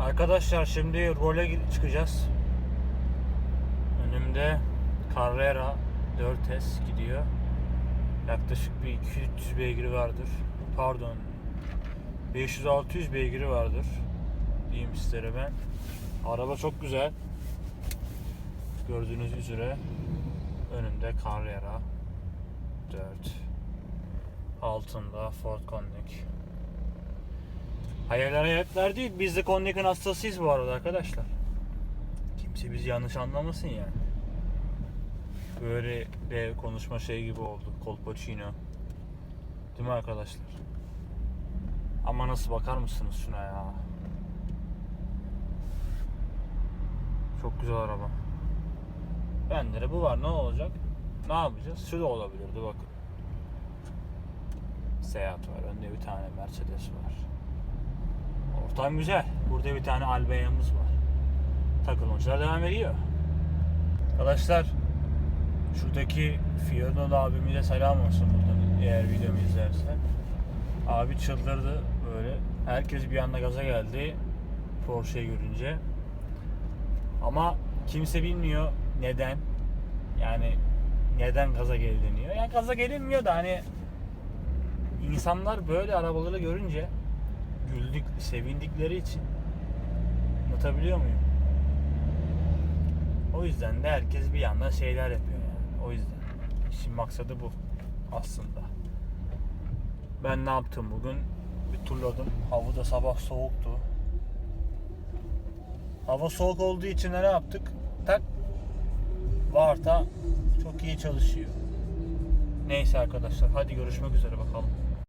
Arkadaşlar şimdi role çıkacağız. Önümde Carrera 4S gidiyor. Yaklaşık bir 200 beygiri vardır. Pardon. 500-600 beygiri vardır. Diyeyim sizlere ben. Araba çok güzel. Gördüğünüz üzere önümde Carrera 4 altında Ford Connect Hayaller hayaller değil biz de Connect'in hastasıyız bu arada arkadaşlar kimse bizi yanlış anlamasın yani böyle de konuşma şey gibi oldu Colpacino değil mi arkadaşlar ama nasıl bakar mısınız şuna ya çok güzel araba Bende de bu var ne olacak? Ne yapacağız? Şu da olabilirdi bakın. Seat var. Önde bir tane Mercedes var. Ortam güzel. Burada bir tane Albea'mız var. Takılmaçlar devam ediyor. Arkadaşlar şuradaki Fiorino abimize selam olsun buradan eğer videomu izlerse. Abi çıldırdı böyle. Herkes bir anda gaza geldi Porsche'yi görünce. Ama kimse bilmiyor neden. Yani neden gaza geliniyor? Yani gaza gelinmiyor da hani insanlar böyle arabaları görünce güldük, sevindikleri için anlatabiliyor muyum? O yüzden de herkes bir yandan şeyler yapıyor yani. O yüzden. İşin maksadı bu aslında. Ben ne yaptım bugün? Bir turladım. Hava da sabah soğuktu. Hava soğuk olduğu için ne yaptık? Tak Varta çok iyi çalışıyor. Neyse arkadaşlar hadi görüşmek üzere bakalım.